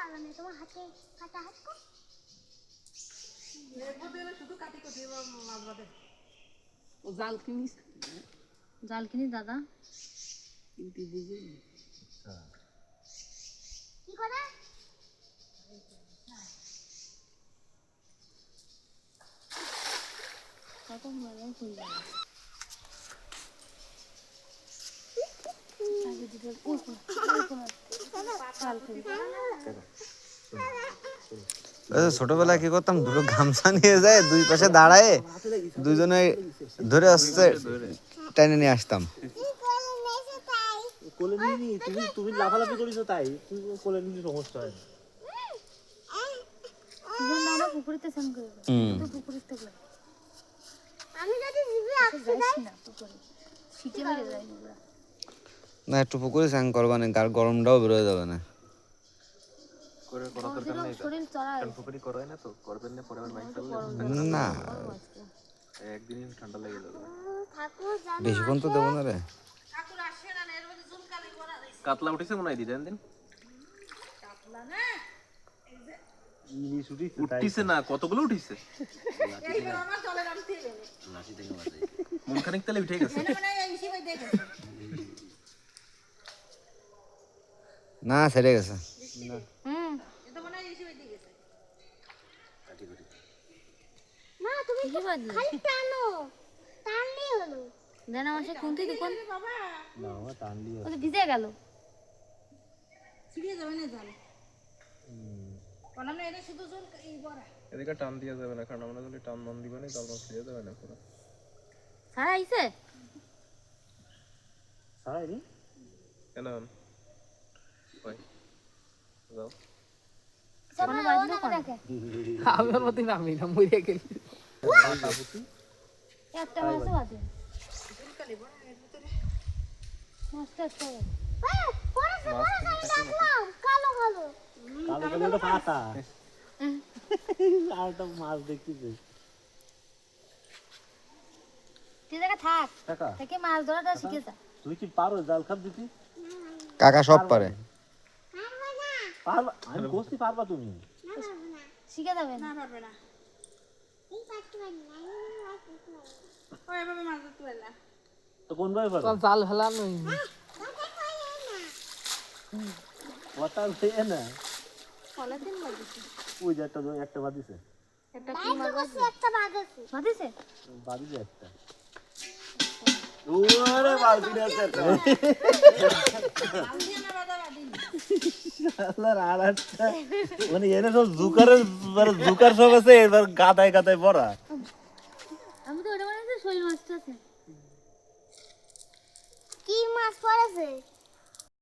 পারবে না তোমার হাতে হাতে হাত কর ও জাল কিনিস? জাল কিনি দাদা। কিন্তু বুঝি কি করে? কত হয়ে যাবে দিতে ছোটবেলায় কি করতাম? দুটো গামছা নিয়ে যায় দুই পাশে দাঁড়ায় দুজনে ধরে আসছে টেনে নিয়ে আসতাম। কি করে নেছে তাই কোলে নিয়ে তুমি তুমি লাফালাফি করিছো তাই। তুমি কোলে নিয়ে সমস্যা হয় না। পুকুরিতে স্নান করবে তো পুকুরিতে গেলে আমি যদি জিভে আঁকতে না পুকুরে শীতে মেরে যায় না একটু পুকুরে স্নান করবা না গার গরমটাও বেরোয় যাবে না। না ঠাকুর জানো বেশিক্ষণ তো দেবো না রে। কাতলা উঠেছে মনে হয় দিদান দিন উঠিছে না কতগুলো উঠিছে? মন খানিক তাহলে উঠে গেছে। না ছেড়ে গেছে। হুম মা তুমি কি বাজে? খালি টানো। টানলেই হলো দেন আমার সে কোনটি দোকান না আমার টানলি ও ভিজে গেল এদিকে টান দিয়া যাবে না কারণ আমরা যদি টান মন দিবা না তাহলে ছিঁড়ে যাবে না পুরো। সারা আইছে? সারাই নি কেন? ওই যাও। বাজলো কোন আমি ওর মধ্যে নামি গেলি। একটা মাছ তুই কি পারো জাল খাপ দিতে? কাকা সব পারে। পারবা? আমি পারবা তুমি। না পারবে না শিখে যাবে না। এই পারতে পারি না আমি পারতে পারি না। তো কোন ভাবে পারো জাল ফেলা নই হয়ে না ওই যে একটা একটা বাদিছে একটা কি একটা বাদিছে একটা। ওরে বালতি শালার মানে এনে সব জুকারের মানে জুকার সব আছে এবার গাদায় গাদায় ভরা আমি তো ওটা মানে শৈল মাছটা আছে। কি মাছ পড়েছে?